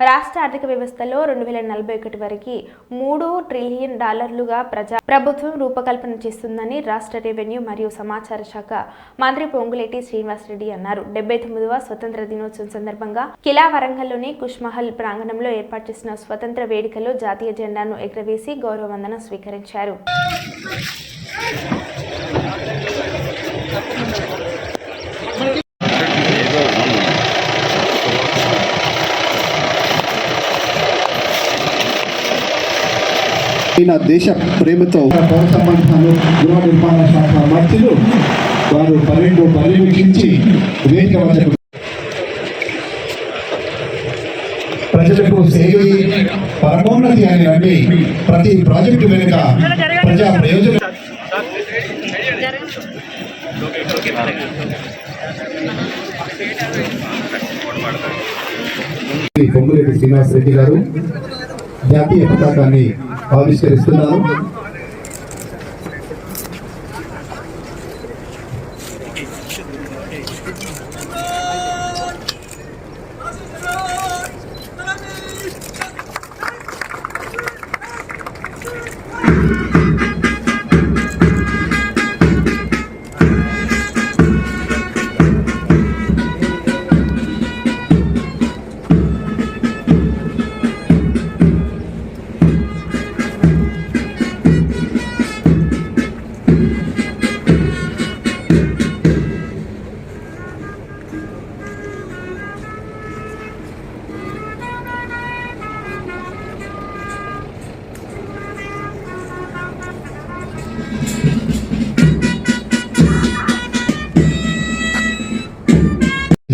రాష్ట్ర ఆర్థిక వ్యవస్థలో రెండు వేల నలభై ఒకటి వరకు మూడు ట్రిలియన్ డాలర్లుగా ప్రజా ప్రభుత్వం రూపకల్పన చేస్తుందని రాష్ట్ర రెవెన్యూ మరియు సమాచార శాఖ మంత్రి పొంగులేటి శ్రీనివాసరెడ్డి అన్నారు. డెబ్బై తొమ్మిదవ స్వతంత్ర దినోత్సవం సందర్భంగా కిలా వరంగల్లోని కుష్మహల్ ప్రాంగణంలో ఏర్పాటు చేసిన స్వతంత్ర వేడుకలో జాతీయ జెండాను ఎగురవేసి గౌరవ వందనం స్వీకరించారు. ఈయన దేశ ప్రేమతో పౌర సంబంధాలు గృహ నిర్మాణ శాఖ మంత్రులు వారు పన్నెండు పర్యవేక్షించి వేదిక వద్దకు ప్రజలకు సేవ పరమోన్నతి అని ప్రతి ప్రాజెక్టు వెనుక ప్రజా ప్రయోజనం. శ్రీ పొంగులేటి శ్రీనివాస్ రెడ్డి గారు జాతీయ పతాకాన్ని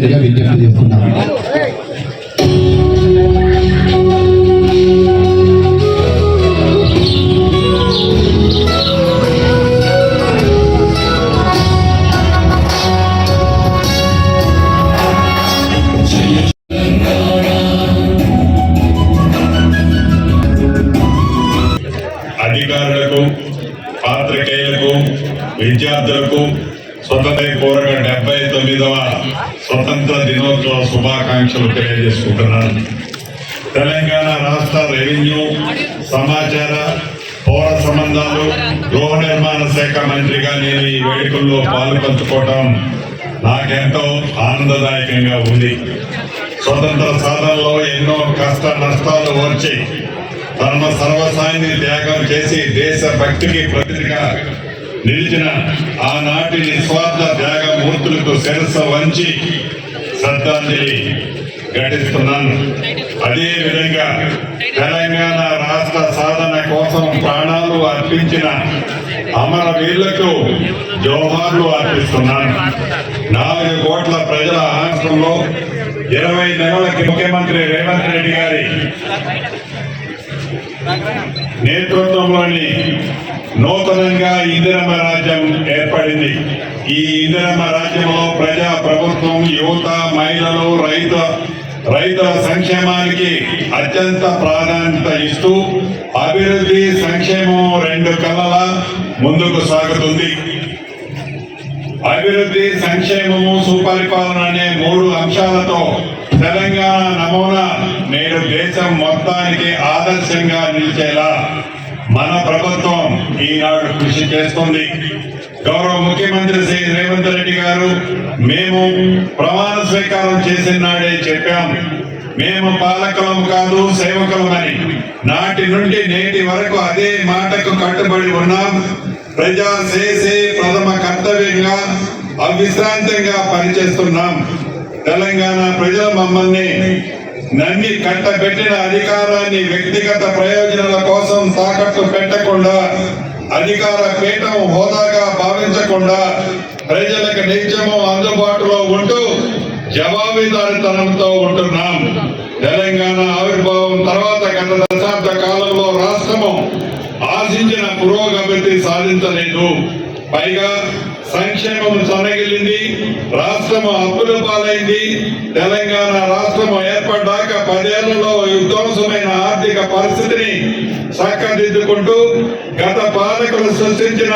ఆవిష్కరిస్తున్నారు విజ్ఞప్తి చేస్తున్నాం అధికారులకు పాత్రికేయులకు విద్యార్థులకు స్వతంత్ర పూర్వక డెబ్బై తొమ్మిదవ స్వతంత్ర దినోత్సవ శుభాకాంక్షలు తెలియజేసుకుంటున్నాను. తెలంగాణ రాష్ట్ర రెవెన్యూ సమాచార పౌర సంబంధాలు గృహ నిర్మాణ శాఖ మంత్రిగా నేను ఈ వేడుకల్లో పాల్పంచుకోవటం నాకెంతో ఆనందదాయకంగా ఉంది. స్వతంత్ర సాధనలో ఎన్నో కష్ట నష్టాలు వచ్చి తన సర్వసాయిని త్యాగం చేసి దేశ భక్తికి ప్రతిగా నిలిచిన ఆనాటి నిస్వార్థ త్యాగమూర్తులకు శిరస వంచి శ్రద్ధాంజలి ఘటిస్తున్నాను. అదే విధంగా తెలంగాణ రాష్ట్ర సాధన కోసం ప్రాణాలు అర్పించిన అమరవీరులకు జోహార్లు అర్పిస్తున్నాను. నాలుగు కోట్ల ప్రజల రాష్ట్రంలో ఇరవై నెలలకి ముఖ్యమంత్రి రేవంత్ రెడ్డి గారి నేతృత్వంలోని నూతనంగా ఇందిరమ్మ రాజ్యం ఏర్పడింది. ఈ ఇందిరమ్మ రాజ్యంలో ప్రజా ప్రభుత్వం యువత మహిళలు రైతు రైతుల సంక్షేమానికి అత్యంత ప్రాధాన్యత ఇస్తూ అభివృద్ధి సంక్షేమం రెండు కళల ముందుకు సాగుతుంది. అభివృద్ధి సంక్షేమము సుపరిపాలన అనే మూడు అంశాలతో తెలంగాణ నమూనా నేడు దేశం మొత్తానికి ఆదర్శంగా నిలిచేలా మన ప్రభుత్వం ఈనాడు కృషి చేస్తుంది. గౌరవ ముఖ్యమంత్రి శ్రీ రేవంత్ రెడ్డి గారు మేము ప్రమాణ స్వీకారం చేసిన నాడే చెప్పాం. మేము పాలకులం కాదు సేవకులమని నాటి నుండి నేటి వరకు అదే మాటకు కట్టుబడి ఉన్నాం. ప్రజా చేసే ప్రథమ కర్తవ్యంగా అవిశ్రాంతంగా పనిచేస్తున్నాం. తెలంగాణ ప్రజలు మమ్మల్ని నన్ని కట్టబెట్టిన అధికారాన్ని వ్యక్తిగత ప్రయోజనాల కోసం తాకట్టు పెట్టకుండా అధికార పీఠం హోదాగా భావించకుండా ప్రజలకు నిత్యము అందుబాటులో ఉంటూ జవాబుదారితనంతో ఉంటున్నాం. తెలంగాణ ఆవిర్భావం తర్వాత గత దశాబ్ద కాలంలో రాష్ట్రము ఆశించిన పురోగతి సాధించలేదు. పైగా సంక్షేమం సన్నగిల్లింది రాష్ట్రం అప్పుల పాలైంది తెలంగాణ రాష్ట్రం ఏర్పడ్డాక పదేళ్ళలో విధ్వంసమైన ఆర్థిక పరిస్థితిని చక్కదిద్దుకుంటూ గత పాలకులు సృష్టించిన